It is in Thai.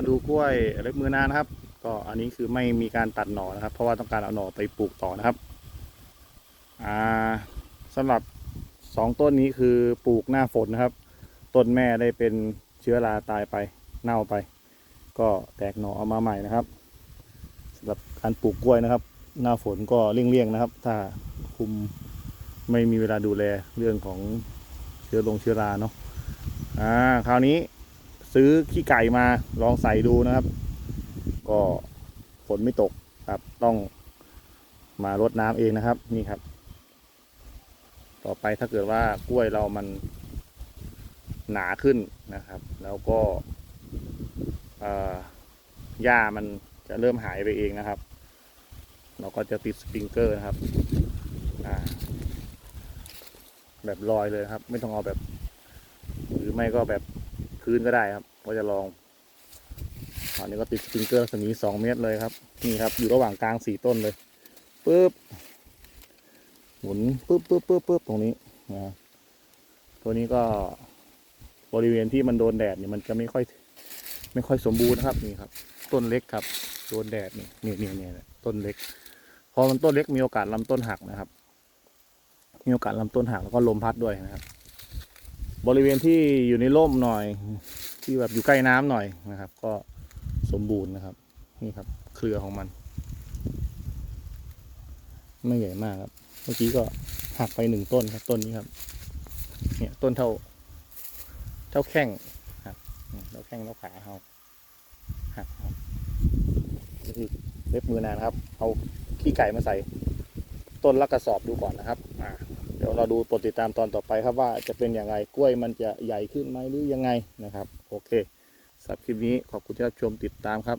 มาดูกล้วยเล็บมือนานะครับ ก็อันนี้คือไม่มีการตัดหน่อนะครับ เพราะว่าต้องการเอาหน่อไปปลูกต่อนะครับอ่าสำหรับสองต้นนี้คือปลูกหน้าฝนนะครับ ต้นแม่ได้เป็นเชื้อราตายไปเน่าไป ก็แตกหน่อเอามาใหม่นะครับสำหรับการปลูกกล้วยนะครับ หน้าฝนก็เลี่ยงๆนะครับ ถ้าคุมไม่มีเวลาดูแลเรื่องของเชื้อลงเชื้อราเนาะอ่าคราวนี้ ซื้อขี้ไก่มาลองใส่ดูนะครับ ก็ฝนไม่ตกครับ ต้องมารดน้ำเองนะครับ นี่ครับ ต่อไปถ้าเกิดว่ากล้วยเรามันหนาขึ้นนะครับ แล้วก็หญ้ามันจะเริ่มหายไปเองนะครับ เราก็จะติดสปริงเกอร์นะครับแบบลอยเลยครับ ไม่ต้องเอาแบบ หรือไม่ก็แบบ พื้นก็ได้ครับ ก็จะลองอันนี้ก็ติดสปริงเกอร์รัศมีสองเมตรเลยครับ นี่ครับ อยู่ระหว่างกลางสี่ต้นเลยปึ๊บหมุนปึ๊บปึ๊บปึ๊บปึ๊บตรงนี้นะตัวนี้ก็บริเวณที่มันโดนแดดเนี่ยมันจะไม่ค่อย ไม่ค่อยสมบูรณ์นะครับนี่ครับ ต้นเล็กครับ โดนแดดนี่นี่นี่นี่ต้นเล็ก พอมันต้นเล็กมีโอกาสลำต้นหักนะครับ มีโอกาสลำต้นหักแล้วก็ลมพัดด้วยนะครับ บริเวณที่อยู่ในร่มหน่อย ที่แบบอยู่ใกล้น้ำหน่อยนะครับ ก็สมบูรณ์นะครับ นี่ครับ เครือของมัน ไม่ใหญ่มากครับ เมื่อกี้ก็หักไปหนึ่งต้นครับต้นนี้ครับ เนี่ยต้นเท่า เท่าแข้งครับเท่าแข้งเท่าขาเขาหักครับนี่คือเล็บมือนานะครับ เอาขี้ไก่มาใส่ ต้นละกระสอบดูก่อนนะครับ อ่า เดี๋ยวเราดูโปรดติดตามตอนต่อไปครับว่าจะเป็นอย่างไรกล้วยมันจะใหญ่ขึ้นไหมหรือยังไงนะครับ โอเคสำหรับคลิปนี้ขอบคุณที่รับชมติดตามครับ